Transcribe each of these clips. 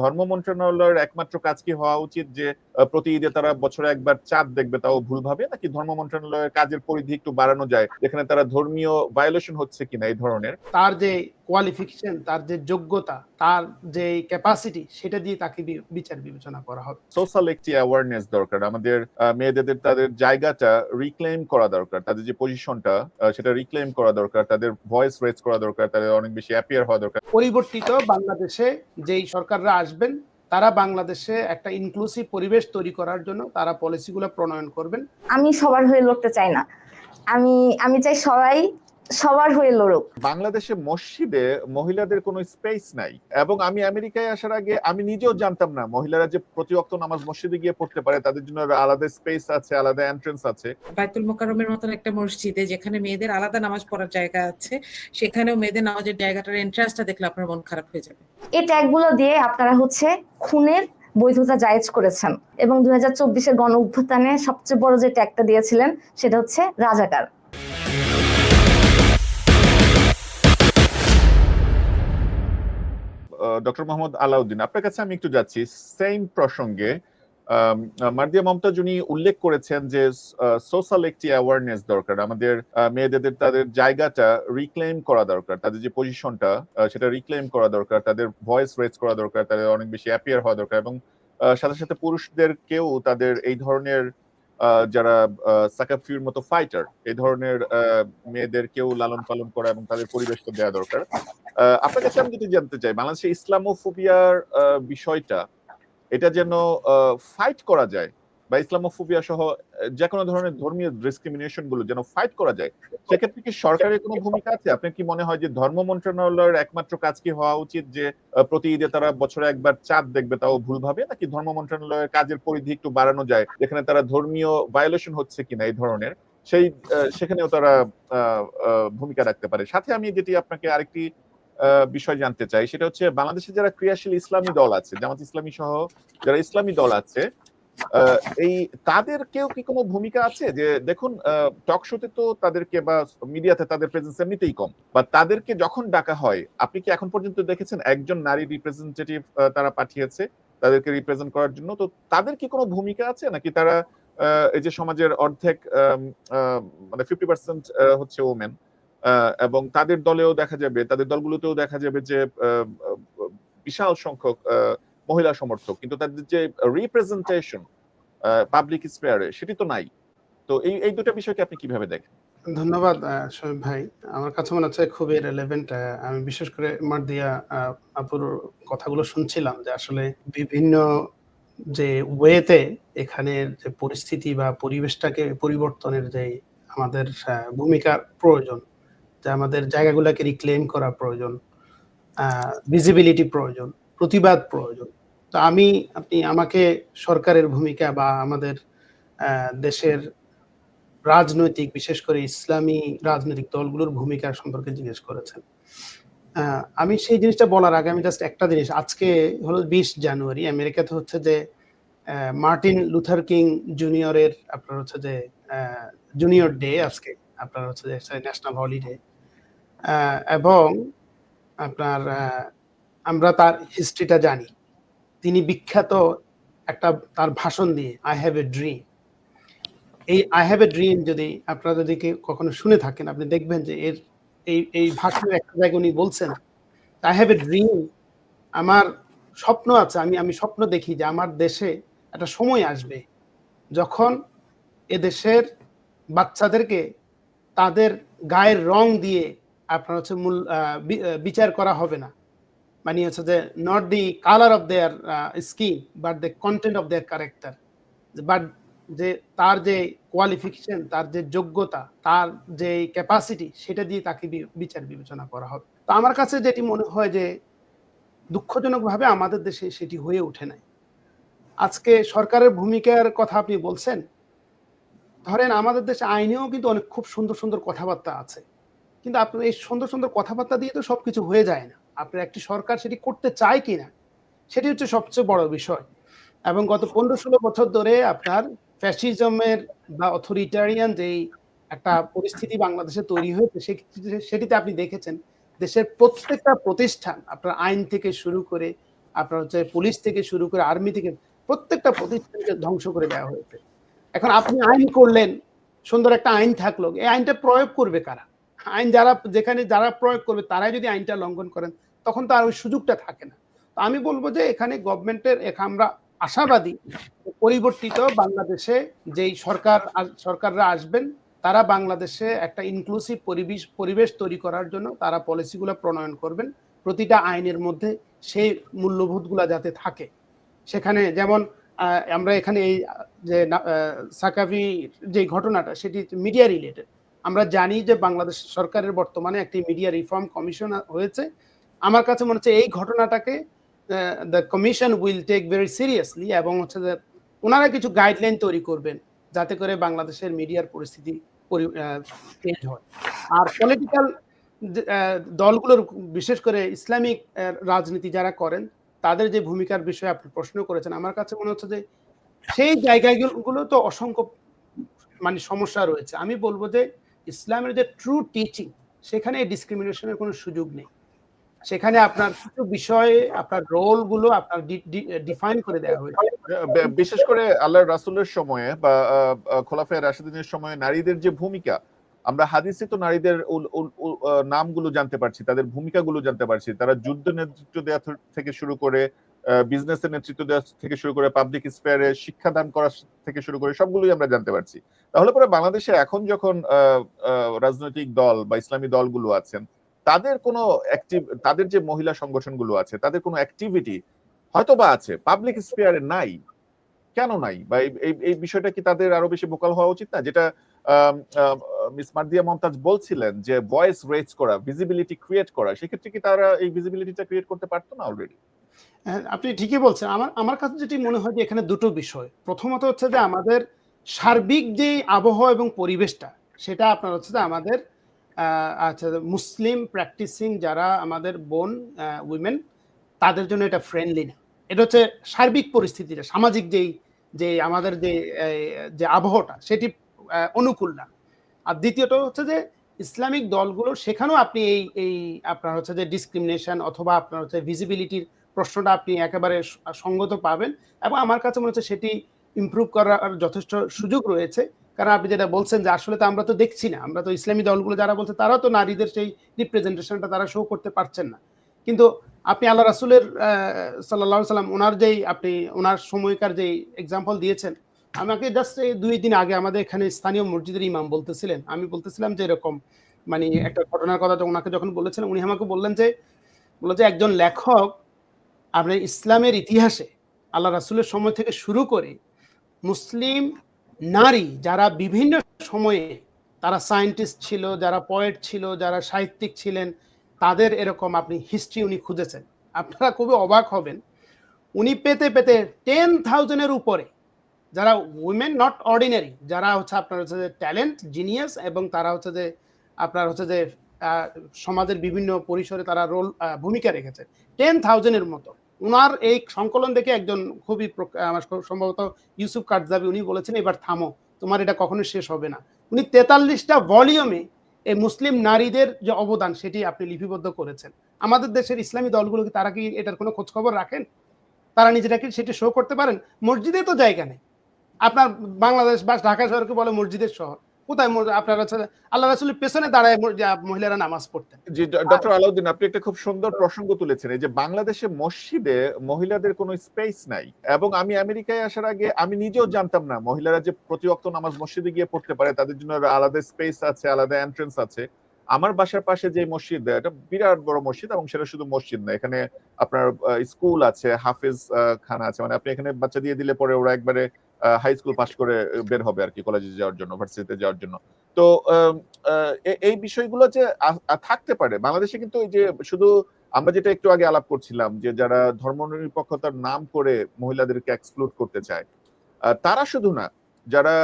ধর্ম মন্ত্রণালয়ের একমাত্র কাজ কি হওয়া উচিত যে প্রতি ঈদে তারা বছরে একবার চাঁদ দেখবে, তাও ভুলভাবে নাকি ধর্ম মন্ত্রণালয়ের কাজের পরিধি একটু বাড়ানো যায়, যেখানে তারা ধর্মীয় ভায়োলেশন হচ্ছে কিনা এই ধরনের? তার যে কোয়ালিফিকেশন তার যে যোগ্যতা তার যে ক্যাপাসিটি সেটা দিয়ে তাকে বিচার বিবেচনা করা হবে। সোশ্যাল একটি অ্যাওয়ারনেস দরকার। আমাদের মেয়েদের তাদের জায়গাটা রিক্লেম করা দরকার। তাদের যে পজিশনটা সেটা রিক্লেম করা দরকার। তাদের ভয়েস রেজ করা দরকার। তাদের অনেক বেশি অ্যাপিয়ার হওয়া দরকার। পরিবর্তিত বাংলাদেশে যেই সরকাররা আসবেন তারা বাংলাদেশে একটা ইনক্লুসিভ পরিবেশ তৈরি করার জন্য তারা পলিসিগুলো প্রণয়ন করবেন। আমি সবার হয়ে লড়তে চাই না। আমি আমি চাই সবাই সবার হয়ে লড়ুক। বাংলাদেশে মসজিদে মহিলাদের কোনো স্পেস নাই। এবং আমি আমেরিকায় আসার আগে আমি নিজেও জানতাম না মহিলারা যে প্রতি অক্ত নামাজ মসজিদে গিয়ে পড়তে পারে তাদের জন্য আলাদা স্পেস আছে আলাদা এন্ট্রেন্স আছে। বাইতুল মোকাররমের মতন একটা মসজিদে যেখানে মেয়েদের আলাদা নামাজ পড়ার জায়গা আছে সেখানেও মেয়েদের নামাজের জায়গাটার এন্ট্রান্সটা দেখলে আপনার মন খারাপ হয়ে যাবে। এই ট্যাগগুলো দিয়ে আপনারা হচ্ছে খুনের বৈধতা জায়েজ করেছেন। এবং দুই হাজার চব্বিশের গণ অভ্যুত্থানে সবচেয়ে বড় যে ট্যাগটা দিয়েছিলেন সেটা হচ্ছে রাজাকার। ডক্টর মোহাম্মদ আলাউদ্দিন, আপনার কাছে আমি একটু যাচ্ছি। সেম প্রসঙ্গে মার্দিয়া মমতাজ উনি উল্লেখ করেছেন যে সোশ্যাল একটি অ্যাওয়ারনেস দরকার। আমাদের মেয়েদের তাদের জায়গাটা রিক্লেম করা দরকার। তাদের যে পজিশনটা সেটা রিক্লেম করা দরকার। তাদের ভয়েস রেজ করা দরকার। তাদের অনেক বেশি অ্যাপিয়ার হওয়া দরকার এবং সাথে সাথে পুরুষদেরকেও তাদের এই ধরনের যারা সাকাফির মতো ফাইটার এই ধরনের মেয়েদেরকেও লালন পালন করা এবং তাদের পরিবেশ তো দেওয়া দরকার। আপনার কাছে আমি যদি জানতে চাই, বাংলাদেশে ইসলামোফোবিয়ার বিষয়টা, এটা যেন ফাইট করা যায় বা ইসলামোফোবিয়া সহ যে কোনো ধরনের ধর্মীয় ডিসক্রিমিনেশনগুলো যেন ফাইট করা যায়, সেক্ষেত্রে কি সরকারের কোনো ভূমিকা আছে? আপনার কি মনে হয় যে ধর্ম মন্ত্রণালয়ের একমাত্র কাজ কি হওয়া উচিত যে প্রতি ঈদে তারা বছরে একবার চাঁদ দেখবে, তাও ভুলভাবে নাকি ধর্ম মন্ত্রণালয়ের কাজের পরিধি একটু বাড়ানো যায়, যেখানে তারা ধর্মীয় ভায়োলেশন হচ্ছে কিনা এই ধরনের? সেই সেখানেও তারা ভূমিকা রাখতে পারে। সাথে আমি যেটি আপনাকে আরেকটি বিষয় জানতে চাই, সেটা হচ্ছে বাংলাদেশে যারা ক্রিয়াশীল ইসলামী দল আছে, জামাত ইসলামী সহ যারা ইসলামী দল আছে এই তাদের কেউ কি কোনো ভূমিকা আছে? যে দেখুন টক শোতে তো তাদেরকে বা মিডিয়াতে তাদের প্রেজেন্স এমনিতেই কম। বা তাদেরকে যখন ডাকা হয়, আপনি কি এখন পর্যন্ত দেখেছেন একজন নারী রিপ্রেজেন্টেটিভ তারা পাঠিয়েছে তাদেরকে রিপ্রেজেন্ট করার জন্য? তো তাদের কি কোনো ভূমিকা আছে? নাকি তারা এই যে সমাজের অর্ধেক মানে ফিফটি পার্সেন্ট হচ্ছে ওমেন এবং তাদের দলেও দেখা যাবে, তাদের দলগুলোতেও দেখা যাবে যে বিশাল সংখ্যক মহিলা সমর্থক, কিন্তু তাদের যে রিপ্রেজেন্টেশন পাবলিক স্পেয়ারে সেটি তো নাই। তো এই এই দুটো বিষয়কে আপনি কীভাবে দেখেন? ধন্যবাদ শোয়েব ভাই। আমার কাছে মনে হচ্ছে খুবই রেলেভেন্ট আমি বিশেষ করে মার্দিয়া আপুর কথাগুলো শুনছিলাম যে আসলে বিভিন্ন যে ওয়েতে এখানের যে পরিস্থিতি বা পরিবেশটাকে, পরিবর্তনের যে আমাদের ভূমিকার প্রয়োজন, যে আমাদের জায়গাগুলোকে রিক্লেম করা প্রয়োজন ভিজিবিলিটি প্রয়োজন, প্রতিবাদ প্রয়োজন তো আমি, আপনি আমাকে সরকারের ভূমিকা বা আমাদের দেশের রাজনৈতিক, বিশেষ করে ইসলামী রাজনৈতিক দলগুলোর ভূমিকা সম্পর্কে জিজ্ঞেস করেছেন। আমি সেই জিনিসটা বলার আগে আমি জাস্ট একটা জিনিস, আজকে হলো বিশ জানুয়ারি, আমেরিকাতে হচ্ছে যে মার্টিন লুথার কিং জুনিয়রের, আপনার হচ্ছে যে জুনিয়র ডে আজকে, আপনার হচ্ছে যে ন্যাশনাল হলিডে এবং আপনার আমরা তার হিস্ট্রিটা জানি। তিনি বিখ্যাত একটা তার ভাষণ দিয়ে আই হ্যাভ এ ড্রিম এই আই হ্যাভ এ ড্রিম যদি আপনারা যদি কখনো শুনে থাকেন, আপনি দেখবেন যে এর, এই এই ভাষণের একটা জায়গায় উনি বলছেন আই হ্যাভ এ ড্রিম আমার স্বপ্ন আছে, আমি আমি স্বপ্ন দেখি যে আমার দেশে একটা সময় আসবে যখন এ দেশের বাচ্চাদেরকে তাদের গায়ের রং দিয়ে আপনার হচ্ছে মূল বিচার করা হবে না। মানে হচ্ছে যে not the colour of their skin but the content of their character but যে তার যে কোয়ালিফিকেশন তার যে যোগ্যতা, তার যে ক্যাপাসিটি সেটা দিয়ে তাকে বিচার বিবেচনা করা হবে। তো আমার কাছে যেটি মনে হয় যে দুঃখজনকভাবে আমাদের দেশে সেটি হয়ে ওঠে নাই। আজকে সরকারের ভূমিকার কথা আপনি বলছেন, ধরেন আমাদের দেশে আইনেও কিন্তু অনেক খুব সুন্দর সুন্দর কথাবার্তা আছে। কিন্তু আপনার এই সুন্দর সুন্দর কথাবার্তা দিয়ে তো সব কিছু হয়ে যায় না। আপনার একটি সরকার সেটি করতে চায় কিনা, সেটি হচ্ছে সবচেয়ে বড় বিষয়। এবং গত পনেরো ষোলো বছর ধরে আপনার ফ্যাসিজমের বা অথরিটারিয়ান যেই একটা পরিস্থিতি বাংলাদেশে তৈরি হয়েছে সেটিতে আপনি দেখেছেন, দেশের প্রত্যেকটা প্রতিষ্ঠান, আপনার আইন থেকে শুরু করে, আপনার হচ্ছে পুলিশ থেকে শুরু করে, আর্মি থেকে প্রত্যেকটা প্রতিষ্ঠানকে ধ্বংস করে দেওয়া হয়েছে। এখন আপনি আইন করলেন, সুন্দর একটা আইন থাকল, এই আইনটা প্রয়োগ করবে কারা? আইন যারা, যেখানে যারা প্রয়োগ করবে, তারাই যদি আইনটা লঙ্ঘন করেন তখন তো আর ওই সুযোগটা থাকে না। তো আমি বলব যে এখানে গভর্নমেন্টের আমরা আশাবাদী পরিবর্তিত বাংলাদেশে যেই সরকার সরকাররা আসবেন, তারা বাংলাদেশে একটা ইনক্লুসিভ পরিবেশ পরিবেশ তৈরি করার জন্য তারা পলিসিগুলো প্রণয়ন করবেন। প্রতিটা আইনের মধ্যে সেই মূল্যবোধগুলো যাতে থাকে। সেখানে যেমন আমরা এখানে এই যে সাকাভি যে ঘটনাটা, সেটি মিডিয়া রিলেটেড আমরা জানি যে বাংলাদেশ সরকারের বর্তমানে একটি মিডিয়া রিফর্ম কমিশন হয়েছে। আমার কাছে মনে হচ্ছে এই ঘটনাটাকে the commission will take very seriously এবং হচ্ছে যে ওনারা কিছু গাইডলাইন তৈরি করবেন যাতে করে বাংলাদেশের মিডিয়ার পরিস্থিতি চেঞ্জ হয়। আর পলিটিক্যাল দলগুলোর বিশেষ করে ইসলামিক রাজনীতি যারা করেন, তাদের যে ভূমিকার বিষয়ে আপনি প্রশ্ন করেছেন, আমার কাছে মনে হচ্ছে যে সেই জায়গাগুলো তো অসংখ্য মানে সমস্যা রয়েছে। আমি বলব যে ইসলামের যে ট্রু টিচিং সেখানে ডিসক্রিমিনেশনের কোনো সুযোগ নেই। সেখানে আপনার কিছু বিষয়ে আপনার রোলগুলো আপনার ডিফাইন করে দেওয়া হয়েছে। বিশেষ করে আল্লাহ রাসুলের সময়ে বা আহ, রাশিদিনের সময়ে নারীদের যে ভূমিকা আমরা হাদিসে তো নারীদের নামগুলো জানতে পারছি তাদের ভূমিকাগুলো জানতে পারছি। তারা যুদ্ধ নেতৃত্ব দেওয়া থেকে শুরু করে বিজনেসের নেতৃত্ব দেওয়া থেকে শুরু করে পাবলিক স্পেয়ারে শিক্ষাদান করা থেকে শুরু করে সবগুলোই আমরা জানতে পারছি। তাহলে পরে বাংলাদেশে এখন যখন রাজনৈতিক দল বা ইসলামী দলগুলো আছেন তাদের কোনো অ্যাক্টিভ তাদের যে মহিলা সংগঠনগুলো আছে তাদের কোনো অ্যাক্টিভিটি হয়তো বা আছে পাবলিক স্পেয়ারে নাই। কেন নাই? বা এই- বিষয়টা কি তাদের আরও বেশি ভোকাল হওয়া উচিত না? যেটা মিস মার্দিয়া মমতাজ বলছিলেন যে ভয়েস রেজ করা ভিজিবিলিটি ক্রিয়েট করা সেক্ষেত্রে কি তারা এই ভিজিবিলিটিটা ক্রিয়েট করতে পারতো না অলরেডি হ্যাঁ, আপনি ঠিকই বলছেন। আমার আমার কাছে যেটি মনে হয় যে এখানে দুটো বিষয়। প্রথমত হচ্ছে যে আমাদের সার্বিক যে আবহাওয়া এবং পরিবেশটা সেটা আপনার হচ্ছে যে আমাদের আচ্ছা মুসলিম প্র্যাকটিসিং যারা আমাদের বোন উইমেন তাদের জন্য এটা ফ্রেন্ডলি না। এটা হচ্ছে সার্বিক পরিস্থিতিটা, সামাজিক যেই যে আমাদের যে যে আবহাওয়াটা, সেটি অনুকূল না। আর দ্বিতীয়ত হচ্ছে যে, ইসলামিক দলগুলো, সেখানেও আপনি এই এই আপনার হচ্ছে যে ডিসক্রিমিনেশন অথবা আপনার হচ্ছে ভিজিবিলিটির প্রশ্নটা আপনি একেবারে সঙ্গত পাবেন এবং আমার কাছে মনে হচ্ছে সেটি ইমপ্রুভ করার যথেষ্ট সুযোগ রয়েছে। কারণ আপনি যেটা বলছেন যে আসলে তো আমরা তো দেখছি না, আমরা তো ইসলামী দলগুলো যারা বলছে তারাও তো নারীদের সেই রিপ্রেজেন্টেশনটা তারা শো করতে পারছেন না। কিন্তু আপনি আল্লাহ রাসুলের সাল্লাহ সাল্লাম ওনার যেই আপনি ওনার সময়কার যেই এক্সাম্পল দিয়েছেন, আমাকে জাস্ট এই দুই দিন আগে আমাদের এখানে স্থানীয় মসজিদের ইমাম বলতেছিলেন। আমি বলতেছিলাম যে এরকম মানে একটা ঘটনার কথা ওনাকে যখন বলেছিলেন, উনি আমাকে বললেন যে, বলল যে একজন লেখক আপনার ইসলামের ইতিহাসে আল্লাহ রাসুলের সময় থেকে শুরু করে মুসলিম নারী যারা বিভিন্ন সময়ে তারা সায়েন্টিস্ট ছিল, যারা পয়েট ছিল, যারা সাহিত্যিক ছিলেন, তাদের এরকম আপনি হিস্ট্রি উনি খুঁজেছেন। আপনারা খুবই অবাক হবেন। উনি পেতে পেতে টেন থাউজেন্ডের উপরে যারা উইমেন নট অর্ডিনারি যারা হচ্ছে আপনার হচ্ছে যে ট্যালেন্ট জিনিয়াস এবং তারা হচ্ছে যে আপনার হচ্ছে যে সমাজের বিভিন্ন পরিসরে তারা রোল ভূমিকা রেখেছে। টেন থাউজেন্ডের মতো। উনার এই সংকলন দেখে একজন খুবই সম্ভবত ইউসুফ কাটজাবি উনি বলেছেন, এবার থামো, তোমার এটা কখনো শেষ হবে না। উনি তেতাল্লিশটা ভলিউমে এই মুসলিম নারীদের যে অবদান, সেটি আপনি লিপিবদ্ধ করেছেন। আমাদের দেশের ইসলামী দলগুলো কি তারা কি এটার কোনো খোঁজ খবর রাখেন? তারা নিজেরা কি সেটি শো করতে পারেন? মসজিদে তো জায়গা নেই। আপনার বাংলাদেশ বা ঢাকা শহরকে বলে মসজিদের শহর। কোথায় আপনার আল্লাহ রাসুলের পেছনে দাঁড়ায় মহিলারা নামাজ পড়তেন। জি ডক্টর আলাউদ্দিন আপনি একটা খুব সুন্দর প্রসঙ্গ তুলেছেন। এই যে বাংলাদেশে মসজিদে মহিলাদের কোনো স্পেস নাই এবং আমি আমেরিকায় আসার আগে আমি নিজেও জানতাম না মহিলারা যে প্রতিবক্ত নামাজ মসজিদে গিয়ে পড়তে পারে তাদের জন্য আলাদা স্পেস আছে আলাদা এন্ট্রেন্স আছে। আমার বাসার পাশে যে মসজিদ, এটা বিরাট বড় মসজিদ এবং সেটা শুধু মসজিদ না, এখানে আপনার স্কুল আছে, হাফেজ খানা আছে মানে আপনি এখানে বাচ্চা দিয়ে দিলে পরে ওরা একবারে হাই স্কুল পাশ করে বের হবে আর কি কলেজে যাওয়ার জন্য ভার্সিটিতে যাওয়ার জন্য। তো এই বিষয়গুলো যে থাকতে পারে, বাংলাদেশে কিন্তু এই যে শুধু আমরা যেটা একটু আগে আলাপ করছিলাম যে যারা ধর্ম ধর্মনিরপেক্ষতার নাম করে মহিলাদেরকে এক্সক্লুড করতে চায় তারা শুধু না, যারা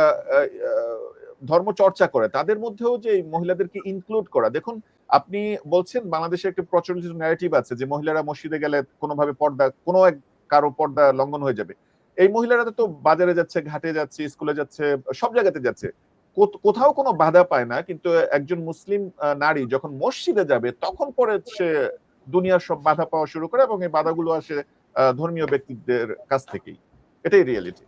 ধর্ম চর্চা করে, তাদের মধ্যেও যে মহিলাদেরকে ইনক্লুড করা। দেখুন, আপনি বলছেন বাংলাদেশে একটা প্রচলিত ন্যারেটিভ আছে যে মহিলারা মসজিদে গেলে কোনোভাবে পর্দা, কোনো এক কারও পর্দা লঙ্ঘন হয়ে যাবে। এই মহিলারা তো বাজারে যাচ্ছে, ঘাটে যাচ্ছে স্কুলে যাচ্ছে, সব জায়গাতে যাচ্ছে। কোথাও কোনো বাধা পায় না, কিন্তু একজন মুসলিম নারী যখন মসজিদে যাবে, তখন পরে সে দুনিয়ার সব বাধা পাওয়া শুরু করে এবং এই বাধাগুলো আসে ধর্মীয় ব্যক্তিদের কাছ থেকেই। এটাই রিয়েলিটি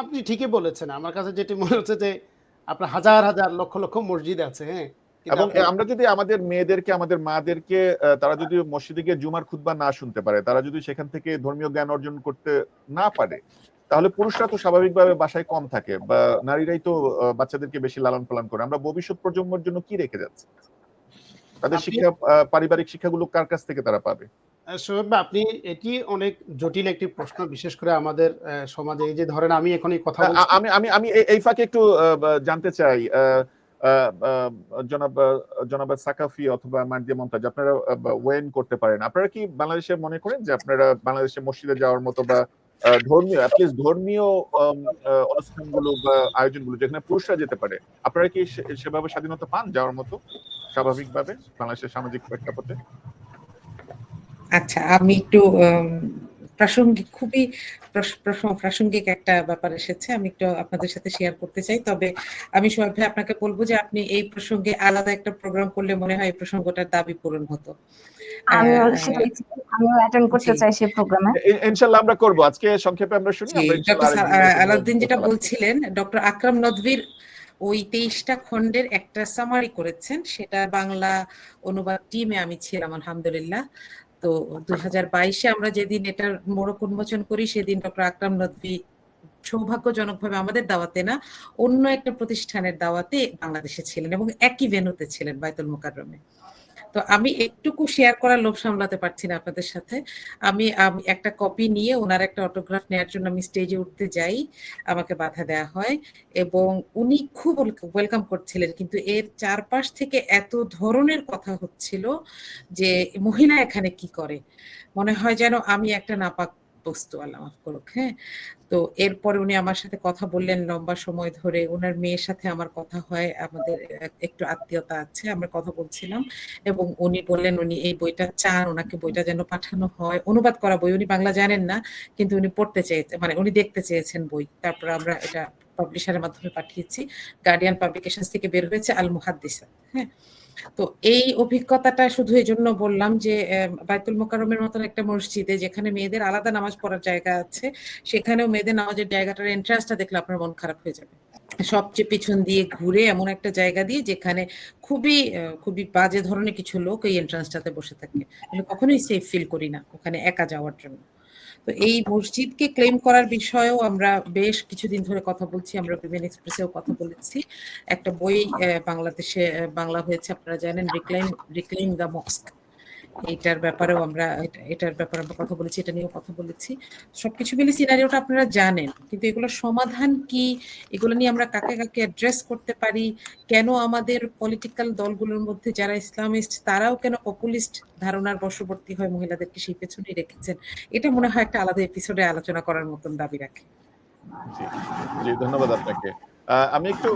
আপনি ঠিকই বলেছেন। আমার কাছে যেটি মনে হচ্ছে যে আপনার হাজার হাজার লক্ষ লক্ষ মসজিদ আছে হ্যাঁ? এবং আমরা যদি আমাদের মেয়েদেরকে আমাদের মাদেরকে তারা যদি মসজিদে গিয়ে জুমার খুতবা না শুনতে পারে তারা যদি সেখান থেকে ধর্মীয় জ্ঞান অর্জন করতে না পারে তাহলে পুরুষরা তো স্বাভাবিকভাবে বাসায় কম থাকে বা নারীরাই তো বাচ্চাদেরকে বেশি লালন পালন করে। আমরা ভবিষ্যৎ প্রজন্মের জন্য কি রেখে যাচ্ছি? তাদের শিক্ষা পারিবারিক শিক্ষাগুলো কার কাছ থেকে তারা পাবে? আহ, আপনি এটি অনেক জটিল একটি প্রশ্ন বিশেষ করে আমাদের সমাজে। এই যে ধরেন আমি এখন এই কথা আমি আমি আমি এই- ফাঁকে একটু জানতে চাই জনাব জনাব সাকাফি অথবা মার্জিয়া মমতাজ আপনারা ওয়েন করতে পারেন। আপনারা কি বাংলাদেশে মনে করেন যে আপনারা বাংলাদেশে মসজিদে যাওয়ার মতো বা ধর্মীয় অ্যাটলিস্ট ধর্মীয় অনুষ্ঠানগুলো বা আয়োজনগুলো যেখানে পুরুষরা যেতে পারে আপনারা কি সেভাবে স্বাধীনতা পান যাওয়ার মতো? স্বাভাবিকভাবে বাংলাদেশের সামাজিক প্রেক্ষাপটে? আচ্ছা আমি একটু প্রাসঙ্গিক খুবই প্রস- প্রস- প্রাসঙ্গিক একটা ব্যাপার এসেছে আমি একটু আপনাদের সাথে শেয়ার করতে চাই। তবে আমি সোহাগ ভাই আপনাকে বলব যে আপনি এই প্রসঙ্গে আলাদা একটা প্রোগ্রাম করলে মনে হয় এই প্রসঙ্গটার দাবি পূরণ হতো। আমরা করব আজকে সংক্ষেপে আমরা শুনি জি আমরা ইনশাল্লাহ ডক্টর আরেকদিন এরকম আলাউদ্দিন যেটা বলছিলেন ডক্টর আকরাম নদভীর ওই তেইশটা খণ্ডের একটা সামারি করেছেন সেটা বাংলা অনুবাদ টিমে আমি ছিলাম আলহামদুলিল্লাহ। তো দুই হাজার বাইশে আমরা যেদিন এটার মোড়ক উন্মোচন করি, সেদিন ডক্টর আকরাম নদভী সৌভাগ্যজনকভাবে আমাদের দাওয়াতে না, অন্য একটা প্রতিষ্ঠানের দাওয়াতে বাংলাদেশে ছিলেন এবং একই ভেনুতে ছিলেন বাইতুল মোকাররমে। তো আমি একটুকু শেয়ার করার লোভ সামলাতে পারছি না আপনাদের সাথে। আমি একটা কপি নিয়ে ওনার একটা অটোগ্রাফ নেওয়ার জন্য আমি স্টেজে উঠতে যাই, আমাকে বাধা দেওয়া হয় এবং উনি খুব ওয়েলকাম করছিলেন কিন্তু এর চারপাশ থেকে এত ধরনের কথা হচ্ছিল যে মহিলা এখানে কি করে? মনে হয় যেন আমি একটা নাপাক বস্তু আল্লাহ মাফ করুক হ্যাঁ? তো এরপরে উনি আমার সাথে কথা বললেন লম্বা সময় ধরে। ওনার মেয়ের সাথে আমার কথা হয়, আমাদের একটু আত্মীয়তা আছে, আমরা কথা বলছিলাম এবং উনি বললেন উনি এই বইটা চান, ওনাকে বইটা যেন পাঠানো হয়। অনুবাদ করা বই, উনি বাংলা জানেন না, কিন্তু উনি পড়তে চেয়েছেন মানে উনি দেখতে চেয়েছেন বই। তারপর আমরা এটা পাবলিশারের মাধ্যমে পাঠিয়েছি। গার্ডিয়ান পাবলিকেশন থেকে বের হয়েছে আল মুহাদ্দিসা হ্যাঁ? তো এই অভিজ্ঞতাটা শুধু এই জন্য বললাম যে বাইতুল মোকারমের মতন একটা মসজিদে যেখানে মেয়েদের আলাদা নামাজ পড়ার জায়গা আছে, সেখানেও মেয়েদের নামাজের জায়গাটার এন্ট্রান্সটা দেখলে আপনার মন খারাপ হয়ে যাবে। সবচেয়ে পিছন দিয়ে ঘুরে এমন একটা জায়গা দিয়ে যেখানে খুবই খুবই বাজে ধরনের কিছু লোক এই এন্ট্রান্সটাতে বসে থাকে। আমি কখনোই সেফ ফিল করি না ওখানে একা যাওয়ার জন্য। তো এই মসজিদকে ক্লেম করার বিষয়েও আমরা বেশ কিছুদিন ধরে কথা বলছি, আমরা বিমেন এক্সপ্রেসেও কথা বলেছি। একটা বই বাংলাদেশে বাংলা হয়েছে, আপনারা জানেন রিক্লাইম রিক্লাইম দ্য মস্ক এইটার ব্যাপারেও আমরা এটার ব্যাপারে আমরা কথা বলেছি, এটা নিয়েও কথা বলেছি। সবকিছু মিলে সিনারিওটা আপনারা জানেন, কিন্তু এগুলোর সমাধান কি? এগুলো নিয়ে আমরা কাকে কাকে অ্যাড্রেস করতে পারি? কেন আমাদের পলিটিক্যাল দলগুলোর মধ্যে যারা ইসলামিস্ট তারাও কেন পপুলিস্ট ধারণার বশবর্তী হয় মহিলাদেরকে সেই পেছনে রেখেছেন? এটা মনে হয় একটা আলাদা এপিসোডে আলোচনা করার মতন দাবি রাখে। জি, ধন্যবাদ আপনাকে। আমি একটু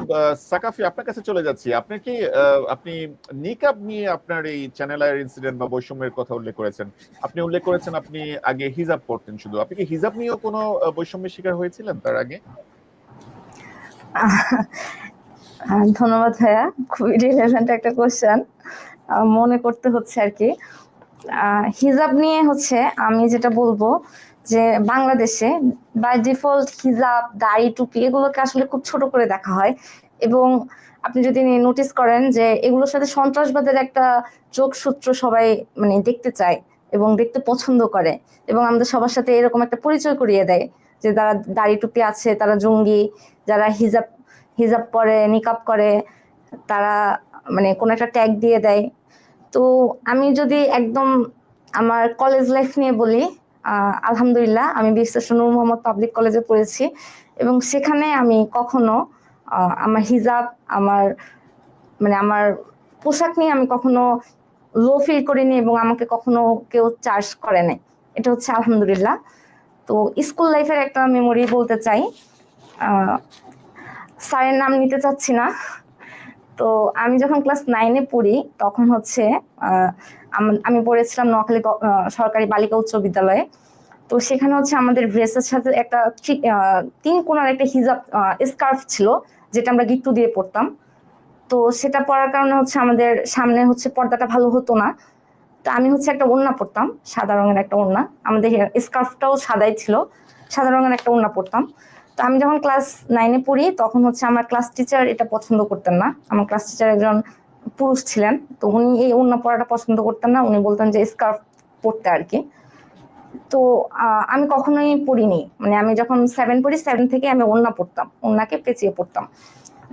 সাকাফি আপনার কাছে চলে যাচ্ছি। আপনি কি আহ, আপনি নিকাব নিয়ে আপনার এই চ্যানেল আয়ের ইনসিডেন্ট বা বৈষম্যের কথা উল্লেখ করেছেন? আপনি উল্লেখ করেছেন আপনি আগে হিজাব পড়তেন শুধু। আপনি কি হিজাব নিয়েও কোনো বৈষম্যের শিকার হয়েছিলেন তার আগে? আহ, ধন্যবাদ ভাইয়া। খুবই রিলেভেন্ট একটা কোশ্চেন মনে করতে হচ্ছে আর কি। আহ, হিজাব নিয়ে হচ্ছে আমি যেটা বলব যে বাংলাদেশে বাই ডিফল্ট হিজাব, দাড়ি, টুপি এগুলোকে আসলে খুব ছোট করে দেখা হয়। এবং আপনি যদি নোটিস করেন যে এগুলোর সাথে সন্ত্রাসবাদের একটা যোগসূত্র সবাই মানে দেখতে চায় এবং দেখতে পছন্দ করে এবং আমাদের সবার সাথে এরকম একটা পরিচয় করিয়ে দেয় যে যারা দাড়ি, টুপি আছে, তারা জঙ্গি, যারা হিজাব হিজাব পরে নিকাব করে, তারা মানে কোনো একটা ট্যাগ দিয়ে দেয়। তো আমি যদি একদম আমার কলেজ লাইফ নিয়ে বলি আলহামদুলিল্লাহ, আমি বিশ্বেশ্বর নূর মোহাম্মদ পাবলিক কলেজে পড়েছি এবং সেখানে আমি কখনো আমার হিজাব, আমার মানে আমার পোশাক নিয়ে আমি কখনো লো ফিল করিনি এবং আমাকে কখনো কেউ চার্জ করে নাই। এটা হচ্ছে আলহামদুলিল্লাহ। তো স্কুল লাইফের একটা মেমোরি বলতে চাই। স্যারের নাম নিতে চাচ্ছি না। তো আমি যখন ক্লাস নাইনে পড়ি, তখন হচ্ছে আমি পড়েছিলাম নোয়াখালী সরকারি বালিকা উচ্চ বিদ্যালয়ে। তো সেখানে হচ্ছে আমাদের ড্রেসের সাথে একটা তিন কোনার একটা হিজাব স্কার্ফ ছিল, যেটা আমরা গিট্টু দিয়ে পড়তাম। তো সেটা পরার কারণে হচ্ছে আমাদের সামনে হচ্ছে পর্দাটা ভালো হতো না। তো আমি হচ্ছে একটা ওড়না পরতাম সাদা রঙের একটা ওড়না। আমাদের স্কার্ফটাও সাদাই ছিল, সাদা রঙের একটা ওড়না পরতাম তো আমি যখন ক্লাস নাইনে পড়ি, তখন হচ্ছে আমার ক্লাস টিচার এটা পছন্দ করতেন না। আমার ক্লাস টিচার একজন পুরুষ ছিলেন, তো উনি এই ওড়না পড়াটা পছন্দ করতেন না। উনি বলতেন যে স্কার্ফ পরতে আর কি। তো আমি কখনোই পড়িনি। মানে আমি যখন সেভেন পড়ি সেভেন থেকে আমি ওড়না পড়তাম, ওড়নাকে পেঁচিয়ে পড়তাম,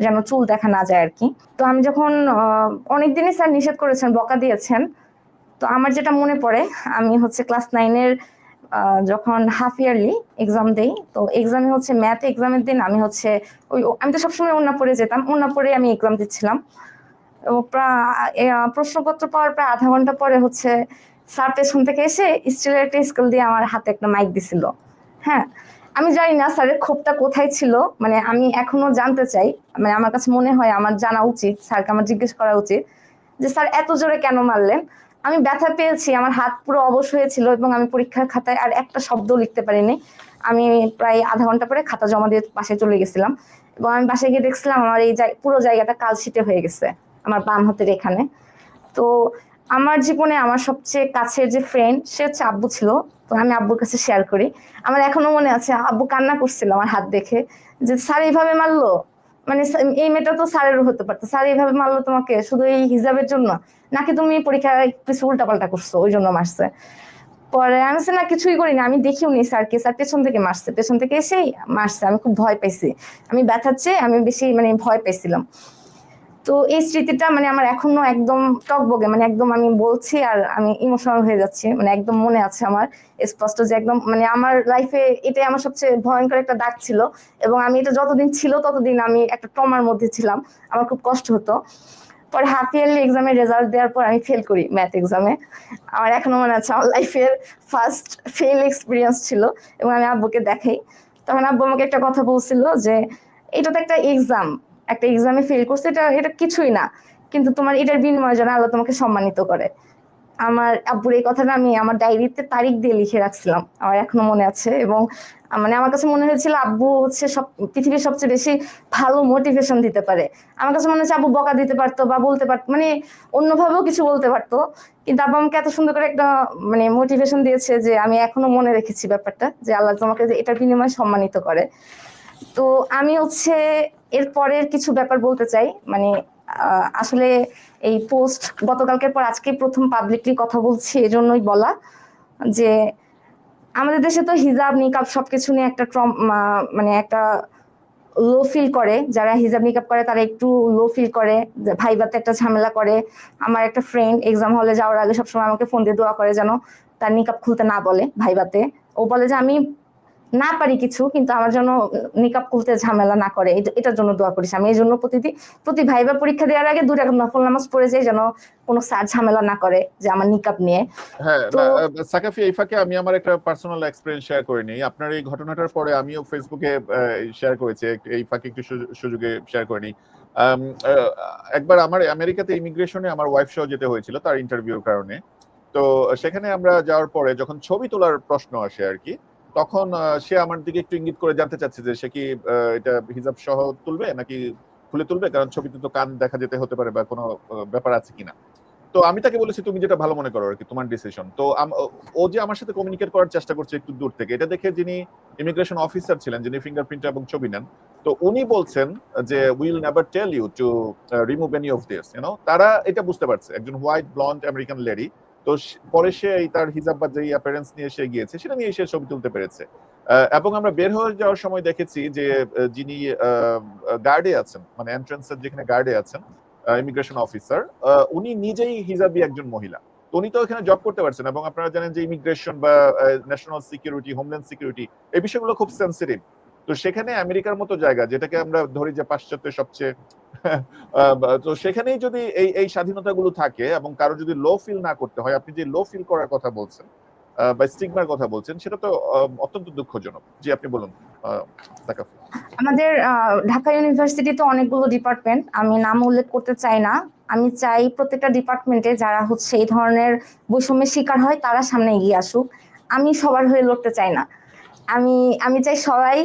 যেন চুল দেখা না যায় আর কি। তো আমি যখন অনেকদিনই স্যার নিষেধ করেছেন, বকা দিয়েছেন, তো আমার যেটা মনে পড়ে, আমি হচ্ছে ক্লাস নাইনের যখন হাফ ইয়ারলি এক্সাম দেই, তো এক্সামে হচ্ছে ম্যাথ এক্সামের দিন আমি হচ্ছে ওই, আমি তো সবসময় পড়ে যেতাম পড়ে আমি এক্সাম দিচ্ছিলাম। প্রশ্নপত্র পাওয়ার প্রায় আধা ঘণ্টা পরে হচ্ছে স্যার পেছন থেকে এসে স্টিলের একটা স্কেল দিয়ে আমার হাতে একটা মাইক দিছিল। হ্যাঁ আমি জানি না স্যারের ক্ষোভটা কোথায় ছিল মানে আমি এখনও জানতে চাই মানে আমার কাছে মনে হয় আমার জানা উচিত স্যারকে আমার জিজ্ঞেস করা উচিত যে স্যার এত জোরে কেন মারলেন? আমি ব্যথা পেয়েছি, আমার হাত পুরো অবশ হয়েছিল এবং আমি পরীক্ষার খাতায় আর একটা শব্দ লিখতে পারিনি। আমি প্রায় আধা ঘণ্টা পরে খাতা জমা দিয়ে বাসায় চলে গেছিলাম এবং আমি বাসায় গিয়ে দেখছিলাম আমার এই পুরো জায়গাটা কালশিটে হয়ে গেছে, আমার বাম হাতের এখানে। তো আমার জীবনে আমার সবচেয়ে কাছের যে ফ্রেন্ড সে হচ্ছে আব্বু ছিল, তো আমি আব্বুর কাছে শেয়ার করি। আমার এখনও মনে আছে, আব্বু কান্না করছিল আমার হাত দেখে যে, স্যার এইভাবে মারলো? মানে এই মেয়েটা তো স্যারেরও হতে পারতো। স্যার এইভাবে মারলো তোমাকে? শুধু এই হিজাবের জন্য? নাকি তুমি পরীক্ষায় কিছু উল্টাপাল্টা করছ? ওই জন্য মারছে। পরে আমি না, কিছুই করিনি। আমি দেখিও নি স্যারকে। স্যার পেছন থেকে মারছে। পেছন থেকে এসেই মারছে। আমি খুব ভয় পাইছি। আমি ব্যথাচ্ছে আমি বেশি মানে ভয় পাইছিলাম। তো এই স্মৃতিটা মানে আমার এখনও একদম টকবগে মানে একদম আমি বলছি আর আমি ইমোশনাল হয়ে যাচ্ছি মানে একদম মনে আছে আমার। স্পষ্ট যে একদম মানে আমার লাইফে এটাই আমার সবচেয়ে ভয়ঙ্কর একটা দাগ ছিল এবং আমি এটা যতদিন ছিল ততদিন আমি একটা ট্রমার মধ্যে ছিলাম, আমার খুব কষ্ট হতো। পরে হাফ ইয়ারলি এক্সামের রেজাল্ট দেওয়ার পর আমি ফেল করি ম্যাথ এক্সামে আমার এখনও মনে আছে আমার লাইফের ফার্স্ট ফেল এক্সপিরিয়েন্স ছিল এবং আমি আব্বুকে দেখাই। তখন আব্বু আমাকে একটা কথা বলছিল যে এটা তো একটা এক্সাম একটা এক্সামে ফেল করছে, এটা এটা কিছুই না। কিন্তু তোমার এটার বিনিময়ে যেন আল্লাহ তোমাকে সম্মানিত করে। আমার আব্বুর এই কথাটা আমি আমার ডায়েরিতে তারিখ দিয়ে লিখে রাখছিলাম। আমার এখনও মনে আছে এবং মানে আমার কাছে মনে হয়েছিল আব্বু হচ্ছে সব, পৃথিবীর সবচেয়ে বেশি ভালো মোটিভেশন দিতে পারে। আমার কাছে মনে হচ্ছে আব্বু বকা দিতে পারতো বা বলতে পারতো মানে অন্যভাবেও কিছু বলতে পারতো। কিন্তু আব্বু আমাকে এত সুন্দর করে একটা মানে মোটিভেশন দিয়েছে যে আমি এখনও মনে রেখেছি ব্যাপারটা, যে আল্লাহ তোমাকে এটার বিনিময়ে সম্মানিত করে। তো আমি হচ্ছে এর পরের কিছু ব্যাপার বলতে চাই মানে আসলে এই পোস্ট গতকালকের পর আজকে প্রথম পাবলিকলি কথা বলছি এজন্যই বলা যে আমাদের দেশে তো হিজাব, নিকাব সবকিছু নিয়ে একটা ট্রম মানে একটা লো ফিল করে। যারা হিজাব, নিকাব করে তারা একটু লো ফিল করে ভাইবাতে একটা ঝামেলা করে। আমার একটা ফ্রেন্ড এক্সাম হলে যাওয়ার আগে সবসময় আমাকে ফোন দিয়ে দোয়া করে যেন তার নিকাব খুলতে না বলে ভাইবাতে। ও বলে যে আমি না পারি কিছু কিন্তু আমার জন্য নিকাব খুলতে ঝামেলা না করে। এটার জন্য দোয়া করিস আমি এই জন্য প্রতিদিন প্রতি ভাইবা পরীক্ষা দেওয়ার আগে দুটা নফল নামাজ পড়ে যাই যেন কোনো স্যার ঝামেলা না করে যে আমার নিকাব নিয়ে। হ্যাঁ সাকাফি এই ফাঁকে আমি আমার একটা পার্সোনাল এক্সপিরিয়েন্স শেয়ার করে নিই আপনার এই ঘটনাটার পরে আমিও ফেসবুকে শেয়ার করেছি এই ফাঁকে একটু সুযোগ- শেয়ার করে নিই একবার আমার আমেরিকাতে ইমিগ্রেশনে আমার ওয়াইফ সহ যেতে হয়েছিল তার ইন্টারভিউর কারণে। তো সেখানে আমরা যাওয়ার পরে যখন ছবি তোলার প্রশ্ন আসে আর কি তখন সে আমার দিকে একটু ইঙ্গিত করে জানতে চাচ্ছে যে সে কি এটা হিজাব সহ তুলবে নাকি খুলে তুলবে? কারণ ছবিতে তো কান দেখা যেতে হতে পারে বা কোনো ব্যাপার আছে কিনা। তো আমি তাকে বলেছি, তুমি যেটা ভালো মনে করো আর কি, তোমার ডিসিশন তো ও যে আমার সাথে কমিউনিকেট করার চেষ্টা করছে একটু দূর থেকে, এটা দেখে যিনি ইমিগ্রেশন অফিসার ছিলেন, যিনি ফিঙ্গারপ্রিন্ট এবং ছবি নেন, তো উনি বলছেন যে will never tell you to remove any of this you know তারা এটা বুঝতে পারছে। একজন হোয়াইট ব্লন্ড আমেরিকান লেডি তো পরে সে এই তার হিজাব বা যেই নিয়ে সে গিয়েছে, সেটা নিয়ে সে ছবি তুলতে পেরেছে। এবং আমরা বের হয়ে যাওয়ার সময় দেখেছি যে যিনি গার্ডে আছেন মানে এন্ট্রান্সের যেখানে গার্ডে আছেন ইমিগ্রেশন অফিসার উনি নিজেই হিজাবি একজন মহিলা। উনি তো এখানে জব করতে পারছেন, এবং আপনারা জানেন যে ইমিগ্রেশন বা ন্যাশনাল সিকিউরিটি হোমল্যান্ড সিকিউরিটি এই বিষয়গুলো খুব সেন্সিটিভ তো সেখানে আমেরিকার মতো জায়গা, যেটাকে আমরা ধরি যে পাশ্চাত্যের সবচেয়ে তো সেখানেই যদি এই এই স্বাধীনতাগুলো থাকে এবং কারও যদি লো ফিল না করতে হয়, আপনি যে লো ফিল করার কথা বলছেন বা স্টিগমার কথা বলছেন, সেটা তো অত্যন্ত দুঃখজনক। জি, আপনি বলুন আমাদের ঢাকা ইউনিভার্সিটিতে অনেকগুলো ডিপার্টমেন্ট আমি নাম উল্লেখ করতে চাই না। আমি চাই প্রত্যেকটা ডিপার্টমেন্টে যারা হচ্ছে এই ধরনের বৈষম্যের শিকার হয়, তারা সামনে এগিয়ে আসুক। আমি সবার হয়ে লড়তে চাই না। আমি আমি চাই সবাই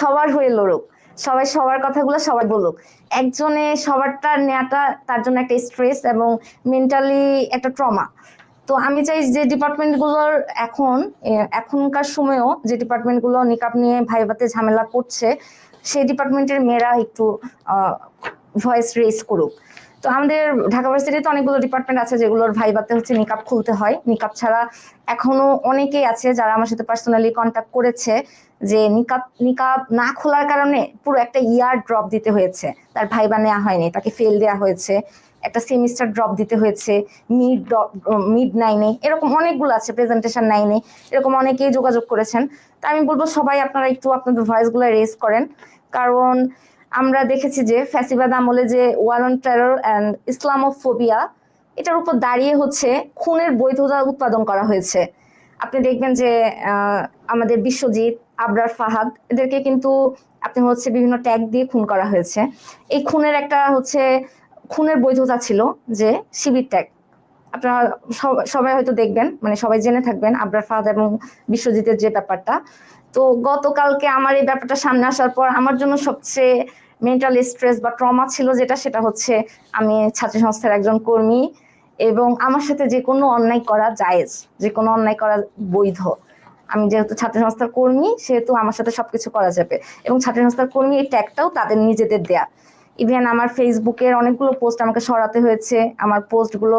সবার হয়ে লড়ুক। সবাই সবার কথাগুলো সবাই বলুক। একজনে সবারটা নেওয়াটা তার জন্য একটা স্ট্রেস এবং মেন্টালি একটা ট্রমা তো আমি চাই যে ডিপার্টমেন্টগুলোর এখন এখনকার সময়েও যে ডিপার্টমেন্টগুলো নিকাপ নিয়ে ভাইবাতে ঝামেলা করছে, সেই ডিপার্টমেন্টের মেয়েরা একটু ভয়েস রেস করুক। তো আমাদের ঢাকা ভার্সিটিতে অনেকগুলো ডিপার্টমেন্ট আছে যেগুলোর ভাইবাতে হচ্ছে নিকাপ খুলতে হয়। নিকাপ ছাড়া এখনও অনেকেই আছে যারা আমার সাথে পার্সোনালি কন্ট্যাক্ট করেছে। যে নিকাপ নিকাপ না খোলার কারণে পুরো একটা ইয়ার ড্রপ দিতে হয়েছে। তার ভাইবা নেওয়া হয়নি, তাকে ফেল দেওয়া হয়েছে, একটা সেমিস্টার ড্রপ দিতে হয়েছে মিড মিড নাইনে এরকম অনেকগুলো আছে প্রেজেন্টেশন নাইনে এরকম অনেকেই যোগাযোগ করেছেন। তা আমি বলব সবাই আপনারা একটু আপনাদের ভয়েসগুলো রেজ করেন। কারণ আমরা দেখেছি যে ফ্যাসিবাদ আমলে যে war on terror and Islamophobia এটার উপর দাঁড়িয়ে হচ্ছে খুনের বৈধতা উৎপাদন করা হয়েছে। আপনি দেখবেন যে আমাদের বিশ্বজিৎ আবরার ফাহাদ, এদেরকে কিন্তু আপনি হচ্ছে বিভিন্ন ট্যাগ দিয়ে খুন করা হয়েছে। এই খুনের একটা হচ্ছে খুনের বৈধতা ছিল যে শিবির ট্যাগ আপনারা সব- সবাই হয়তো দেখবেন মানে সবাই জেনে থাকবেন আবরার ফাহাদ এবং বিশ্বজিতের যে ব্যাপারটা। তো গতকালকে আমার এই ব্যাপারটা সামনে আসার পর আমার জন্য সবচেয়ে মেন্টাল স্ট্রেস বা ট্রমা ছিল যেটা, সেটা হচ্ছে আমি ছাত্র সংস্থার একজন কর্মী এবং আমার সাথে যে কোনো অন্যায় করা জায়েজ, যে কোনো অন্যায় করা বৈধ। আমি যেহেতু ছাত্র সংস্থার কর্মী, সেহেতু আমার সাথে সবকিছু করা যাবে। এবং ছাত্র সংস্থার কর্মী এই ট্যাগটাও তাদের নিজেদের দেয়া। ইভেন আমার ফেসবুকের অনেকগুলো পোস্ট আমাকে সরাতে হয়েছে। আমার পোস্টগুলো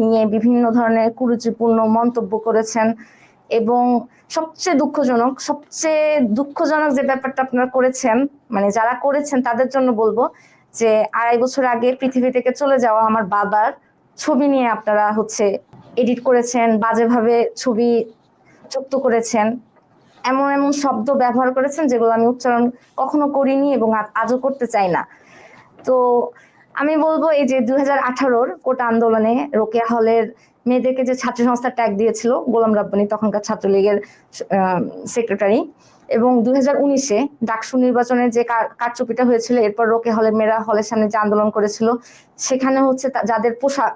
নিয়ে বিভিন্ন ধরনের কুরুচিপূর্ণ মন্তব্য করেছেন। এবং সবচেয়ে দুঃখজনক সবচেয়ে দুঃখজনক যে ব্যাপারটা আপনারা করেছেন মানে যারা করেছেন তাদের জন্য বলব যে আড়াই বছর আগে পৃথিবী থেকে চলে যাওয়া আমার বাবার ছবি নিয়ে আপনারা হচ্ছে এডিট করেছেন। বাজেভাবে ছবি যুক্ত করেছেন, এমন এমন শব্দ ব্যবহার করেছেন যেগুলো আমি উচ্চারণ কখনো করিনি এবং আজও করতে চাই না। তো আমি বলব এই যে দুই হাজার আঠারোর কোটা আন্দোলনে রোকেয়া হলের মেয়েদেরকে যে ছাত্র সংস্থা ট্যাগ দিয়েছিল, গোলাম রাব্বানি, তখনকার ছাত্রলীগের সেক্রেটারি এবং দুই হাজার উনিশে ডাকসু নির্বাচনে যে কার- কারচুপিটা হয়েছিল, এরপর রোকে হলের মেয়েরা হলের সামনে যে আন্দোলন করেছিল, সেখানে হচ্ছে যাদের পোশাক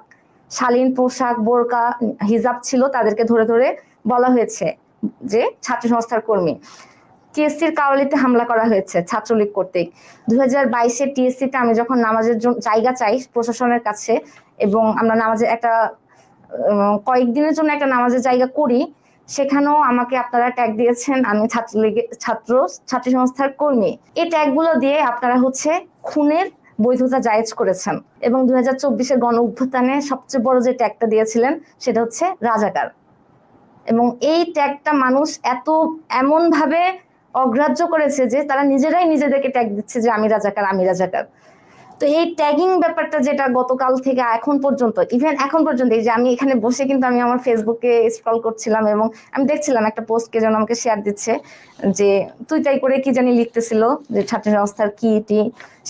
শালীন পোশাক, বোরকা, হিজাব ছিল তাদেরকে ধরে ধরে বলা হয়েছে যে ছাত্র সংস্থার কর্মী। টিএসসির কাওয়ালিতে হামলা করা হয়েছে ছাত্রলীগ কর্তৃক। দুই হাজার বাইশের টিএসসিতে আমি যখন নামাজের জায়গা চাই প্রশাসনের কাছে এবং আমরা নামাজের একটা কয়েকদিনের জন্য একটা নামাজের জায়গা করি, সেখানেও আমাকে আপনারা ট্যাগ দিয়েছেন, আমি ছাত্রলীগের ছাত্র ছাত্রী সংস্থার কর্মী। এই ট্যাগগুলো দিয়ে আপনারা হচ্ছে খুনের বৈধতা জায়েজ করেছেন। এবং দুই হাজার চব্বিশের গণ অভ্যুত্থানে সবচেয়ে বড় যে ট্যাগটা দিয়েছিলেন, সেটা হচ্ছে রাজাকার। এবং এই ট্যাগটা মানুষ এত এমনভাবে অগ্রাহ্য করেছে যে তারা নিজেরাই নিজেদেরকে ট্যাগ দিচ্ছে যে আমি রাজাকার আমি রাজাকার। তো এই ট্যাগিং ব্যাপারটা যেটা গতকাল থেকে এখন পর্যন্ত ইভেন এখন পর্যন্ত, এই যে আমি এখানে বসে কিন্তু আমি আমার ফেসবুকে স্ক্রল করছিলাম এবং আমি দেখছিলাম একটা পোস্ট কে যেন আমাকে শেয়ার দিচ্ছে যে, তুই তাই করে কি জানি লিখতেছিল যে ছাত্র সংস্থার কি টি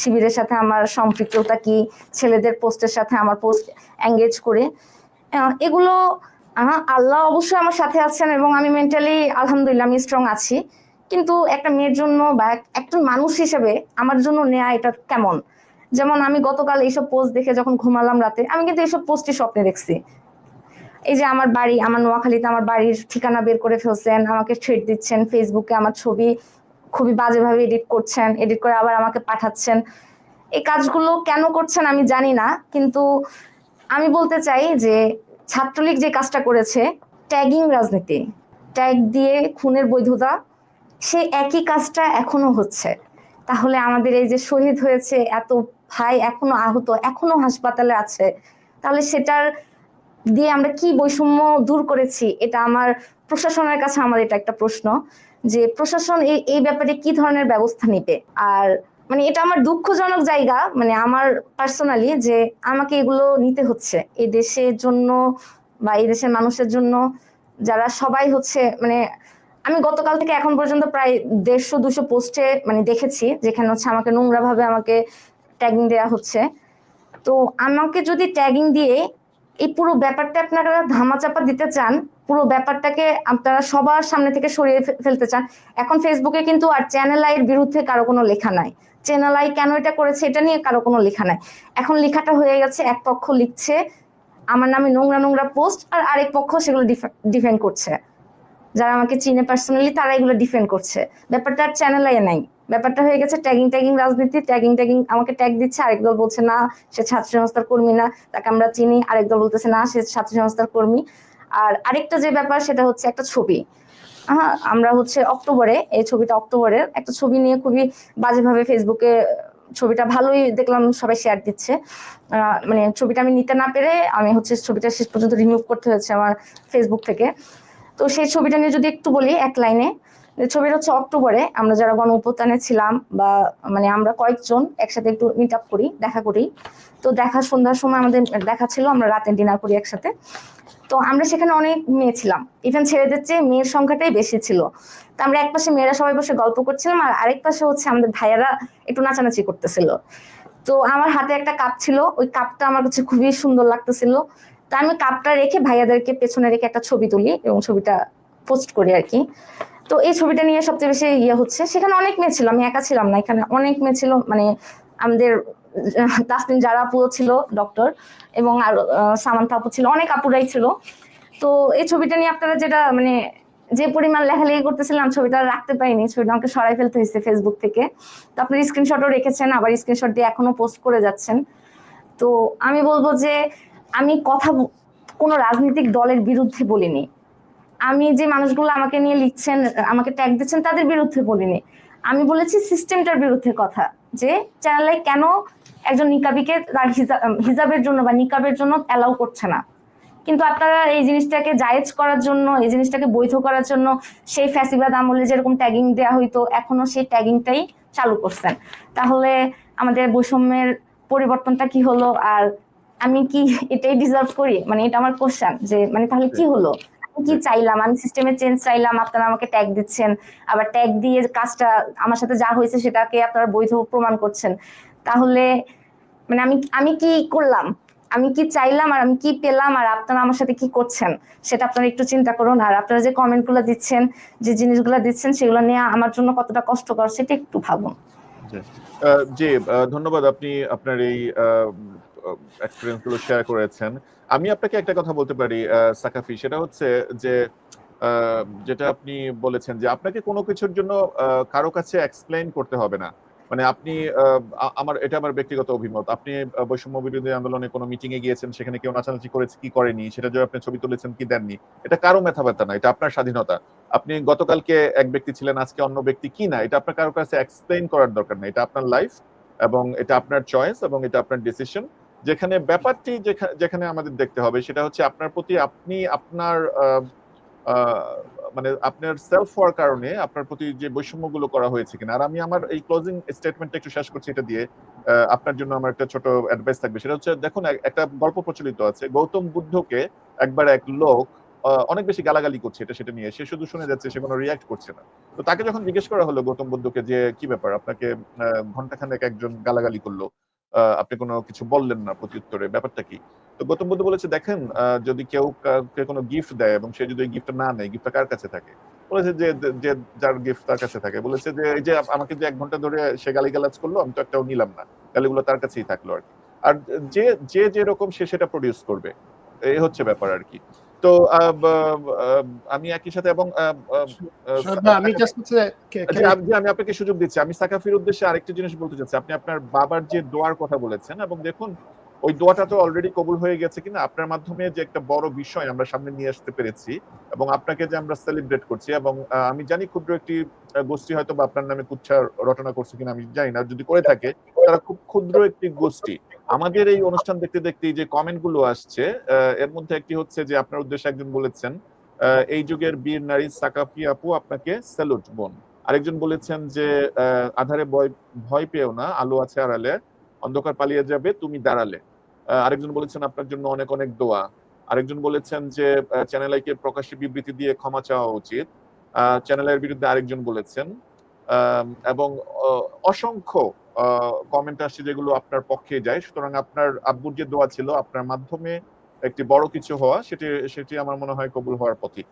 শিবিরের সাথে আমার সম্পৃক্ততা কি, ছেলেদের পোস্টের সাথে আমার পোস্ট এঙ্গেজ করে। এগুলো আল্লাহ অবশ্যই আমার সাথে আছেন এবং আমি মেন্টালি আলহামদুলিল্লাহ আমি স্ট্রং আছি। কিন্তু একটা মেয়ের জন্য বা এক- একজন মানুষ হিসেবে আমার জন্য নেয়া এটা কেমন? যেমন আমি গতকাল এইসব পোস্ট দেখে যখন ঘুমালাম রাতে, আমি কিন্তু এইসব পোস্টই স্বপ্নে দেখছি। এই যে আমার বাড়ি, আমার নোয়াখালীতে আমার বাড়ির ঠিকানা বের করে ফেলছেন, আমাকে থ্রেড দিচ্ছেন ফেসবুকে আমার ছবি খুবই বাজেভাবে এডিট করছেন এডিট করে আবার আমাকে পাঠাচ্ছেন। এই কাজগুলো কেন করছেন আমি জানি না, কিন্তু আমি বলতে চাই যে ছাত্রলীগ যে কাজটা করেছে ট্যাগিং রাজনীতি ট্যাগ দিয়ে খুনের বৈধতা, সেই একই কাজটা এখনও হচ্ছে। তাহলে আমাদের এই যে শহীদ হয়েছে, এত ভাই এখনও আহত, এখনও হাসপাতালে আছে। তাহলে সেটার দিয়ে আমরা কি বৈষম্য দূর করেছি? এটা আমার প্রশাসনের কাছে আমার এটা একটা প্রশ্ন যে প্রশাসন এই এই ব্যাপারে কি ধরনের ব্যবস্থা নিবে? আর মানে এটা আমার দুঃখজনক জায়গা মানে আমার পার্সোনালি যে আমাকে এগুলো নিতে হচ্ছে। এই দেশের জন্য বা এই দেশের মানুষের জন্য যারা সবাই হচ্ছে মানে আমি গতকাল থেকে এখন পর্যন্ত প্রায় দেড়শো দুশো পোস্টে মানে দেখেছি, যেখানে হচ্ছে আমাকে নোংরা ভাবে আমাকে ট্যাগিং দেওয়া হচ্ছে। তো আমাকে যদি ট্যাগিং দিয়ে এই পুরো ব্যাপারটা আপনারা ধামাচাপা দিতে চান, পুরো ব্যাপারটাকে আপনারা সবার সামনে থেকে সরিয়ে ফেলতে চান, এখন ফেসবুকে কিন্তু আর চ্যানেল আইয়ের বিরুদ্ধে কারও কোনো লেখা নাই। চ্যানেল আই কেন এটা করেছে এটা নিয়ে কারও কোনো লেখা নাই। এখন লেখাটা হয়ে গেছে, এক পক্ষ লিখছে, আমার নামে নোংরা নোংরা পোস্ট আর আরেক পক্ষ সেগুলো ডিফেন্ড করছে। যারা আমাকে চিনে পার্সোনালি তারা এগুলো ডিফেন্ড করছে। ব্যাপারটা আর চ্যানেল আই নাই। ব্যাপারটা হয়ে গেছে ট্যাগিং ট্যাগিং রাজনীতি ট্যাগিং ট্যাগিং আমাকে ট্যাগ দিচ্ছে, আরেক দল বলছে না, সে ছাত্র সংস্থার কর্মী না, তাকে আমরা চিনি, আরেক দল বলতেছে না, সে ছাত্র সংস্থার কর্মী। আর আরেকটা যে ব্যাপার, সেটা হচ্ছে একটা ছবি। হ্যাঁ আমরা হচ্ছে অক্টোবরে, এই ছবিটা অক্টোবরের, একটা ছবি নিয়ে খুবই বাজেভাবে ফেসবুকে ছবিটা ভালোই দেখলাম, সবাই শেয়ার দিচ্ছে। মানে ছবিটা আমি নিতে না পেরে আমি হচ্ছে ছবিটা শেষ পর্যন্ত রিমুভ করতে হয়েছে আমার ফেসবুক থেকে। তো সেই ছবিটা নিয়ে যদি একটু বলি, এক লাইনে ছবিটা হচ্ছে অক্টোবরে, আমরা যারা গণ ছিলাম বা মানে আমরা কয়েকজন একসাথে একটু মিট আপ করি, দেখা করি। তো দেখা, সন্ধ্যার সময় আমাদের দেখা ছিল, আমরা রাতে ডিনার করি একসাথে। তো আমরা সেখানে অনেক মেয়ে ছিলাম। ইভেন ছেলেদের চেয়ে মেয়ের সংখ্যাটাই বেশি ছিল। তো আমরা এক পাশে মেয়েরা সবাই বসে গল্প করছিলাম, আর আরেক পাশে হচ্ছে আমাদের ভাইয়ারা একটু নাচানাচি করতেছিল। তো আমার হাতে একটা কাপ ছিল, ওই কাপটা আমার কাছে খুবই সুন্দর লাগতেছিল। তা আমি কাপটা রেখে ভাইয়াদেরকে পেছনে রেখে একটা ছবি তুলি এবং ছবিটা পোস্ট করি আর কি। তো এই ছবিটা নিয়ে সবচেয়ে বেশি ইয়ে হচ্ছে, সেখানে অনেক মেয়ে ছিল, আমি একা ছিলাম না, এখানে অনেক মেয়ে ছিল মানে আমাদের তাসনিম যারা আপুও ছিল ডক্টর এবং আর সামান্তা আপু ছিল, অনেক আপুরাই ছিল। তো এই ছবিটা নিয়ে আপনারা যেটা মানে যে পরিমাণ লেখালেখি করতেছিলাম ছবিটা রাখতে পারিনি ছবিটা আমাকে সরাই ফেলতে হয়েছে ফেসবুক থেকে। তো আপনি স্ক্রিনশটও রেখেছেন, আবার স্ক্রিনশট দিয়ে এখনও পোস্ট করে যাচ্ছেন। তো আমি বলব যে, আমি কথা, কোনো রাজনৈতিক দলের বিরুদ্ধে বলিনি। আমি যে মানুষগুলো আমাকে নিয়ে লিখছেন আমাকে ট্যাগ দিচ্ছেন তাদের বিরুদ্ধে বলিনি। আমি বলেছি সিস্টেমটার বিরুদ্ধে কথা যে চ্যানেলে কেন একজন নিকাবিকে তার হিজা- হিজাবের জন্য বা নিকাবের জন্য অ্যালাউ করছে না। কিন্তু আপনারা এই জিনিসটাকে জায়েজ করার জন্য এই জিনিসটাকে বৈধ করার জন্য সেই ফ্যাসিবাদ আমলে যেরকম ট্যাগিং দেওয়া হইতো এখনও সেই ট্যাগিংটাই চালু করছেন। তাহলে আমাদের বৈষম্যের পরিবর্তনটা কি হলো? আর আমি কি এটাই ডিজার্ভ করি? মানে এটা আমার কোশ্চেন যে মানে তাহলে কি হলো? কি চাইলাম? আমি সিস্টেমে চেঞ্জ চাইলাম আপনারা আমাকে ট্যাগ দিচ্ছেন। আবার ট্যাগ দিয়ে কাজটা আমার সাথে যা হয়েছে সেটাকে আপনারা বৈধ প্রমাণ করছেন। তাহলে মানে আমি আমি কি করলাম? আমি কি চাইলাম আর আমি কি পেলাম আর আপনারা আমার সাথে কি করছেন? সেটা আপনারা একটু চিন্তা করুন। আর আপনারা যে কমেন্টগুলো দিচ্ছেন যে জিনিসগুলো দিচ্ছেন সেগুলো নিয়ে আমার জন্য কতটা কষ্টকর সেটা একটু ভাবুন। জি। ধন্যবাদ আপনি আপনার এই এক্সপিরিয়েন্সগুলো শেয়ার করেছেন। আমি আপনাকে একটা কথা বলতে পারি সাকাফি। সেটা হচ্ছে যে যেটা আপনি বলেছেন যে, আপনাকে কোনো কিছুর জন্য কারও কাছে এক্সপ্লেইন করতে হবে না। মানে আপনি আমার, এটা আমার ব্যক্তিগত অভিমত। আপনি বৈষম্য বিরোধী আন্দোলনে কোনো মিটিং এ গিয়েছেন, সেখানে কেউ নাচানাচি করেছে, কি করেনি? সেটা যে আপনি ছবি তুলেছেন, কি দেননি? এটা কারও মেথা ব্যথা না, এটা আপনার স্বাধীনতা। আপনি গতকালকে এক ব্যক্তি ছিলেন, আজকে অন্য ব্যক্তি কি না? এটা আপনার কারও কাছে এক্সপ্লেইন করার দরকার নেই। এটা আপনার লাইফ এবং এটা আপনার চয়েস এবং এটা আপনার ডিসিশন যেখানে ব্যাপারটি যেখা- যেখানে আমাদের দেখতে হবে সেটা হচ্ছে আপনার প্রতি আপনি আপনার মানে আপনার সেলফ হওয়ার কারণে আপনার প্রতি যে বৈষম্যগুলো করা হয়েছে কিনা। আর আমি আমার এই ক্লোজিং স্টেটমেন্টটা একটু শেষ করছি এটা দিয়ে আপনার জন্য আমার একটা ছোট অ্যাডভাইস থাকবে। সেটা হচ্ছে দেখুন একটা গল্প প্রচলিত আছে। গৌতম বুদ্ধকে একবার এক লোক অনেক বেশি গালাগালি করছে এটা সেটা নিয়ে। সে শুধু শুনে যাচ্ছে, সে কোনো রিয়াক্ট করছে না। তো তাকে যখন জিজ্ঞেস করা হলো গৌতম বুদ্ধকে যে, কি ব্যাপার? আপনাকে ঘন্টাখানেক একজন গালাগালি করল। আপনি কোনো কিছু বললেন না প্রত্যুত্তরে, ব্যাপারটা কি? তো গৌতম বুদ্ধ বলেছে, দেখেন যদি কেউ কোনো গিফট দেয় এবং সে যদি গিফট না নেয় গিফটটা কার কাছে থাকে? বলেছে যে যে যার গিফট তার কাছে থাকে। বলেছে যে, এই যে আমাকে যে এক ঘণ্টা ধরে সে গালিগালাজ করল, আমি তো একটাও নিলাম না। গালিগুলো তার কাছেই থাকল আর কি। আর যে যে যেরকম সে সেটা প্রডিউস করবে। এই হচ্ছে ব্যাপার আর কি। তো আহ, আমি একই সাথে এবং আমি জাস্ট হচ্ছে আমি আমি আপনাকে সুযোগ দিচ্ছি। আমি সাকাফির উদ্দেশ্যে আরেকটা জিনিস বলতে চাচ্ছি। আপনি আপনার বাবার যে দোয়ার কথা বলেছেন এবং দেখুন ওই দোয়াটা তো অলরেডি কবুল হয়ে গেছে কিনা? আপনার মাধ্যমে যে একটা বড় বিষয় আমরা সামনে নিয়ে আসতে পেরেছি এবং আপনাকে যে আমরা সেলিব্রেট করছি এবং আমি জানি ক্ষুদ্র একটি গোষ্ঠী হয়তো বা আপনার নামে কুচ্ছা রচনা করছে কিনা আমি জানি না। যদি করে থাকে, তারা খুব ক্ষুদ্র একটি গোষ্ঠী। আমাদের এই অনুষ্ঠান দেখতে দেখতে যে কমেন্টগুলো আসছে এর মধ্যে একটি হচ্ছে যে আপনার উদ্দেশ্যে একজন বলেছেন এই যুগের বীর নারী সাকাফি আপু আপনাকে স্যালুট বোন। আরেকজন বলেছেন যে আধারে ভয় ভয় পেও না, আলো আছে আড়ালে, অন্ধকার পালিয়ে যাবে, তুমি দাঁড়ালে। আরেকজন বলেছেন আপনার জন্য অনেক অনেক দোয়া। আরেকজন বলেছেন যে চ্যানেল আইকে প্রকাশ্যে বিবৃতি দিয়ে ক্ষমা চাওয়া উচিত। চ্যানেলের বিরুদ্ধে আরেকজন বলেছেন। এবং অসংখ্য কমেন্ট আসছে যেগুলো আপনার পক্ষে যায়। সুতরাং আপনার আব্বুর যে দোয়া ছিল আপনার মাধ্যমে একটি বড় কিছু হওয়া, সেটি সেটি আমার মনে হয় কবুল হওয়ার পথে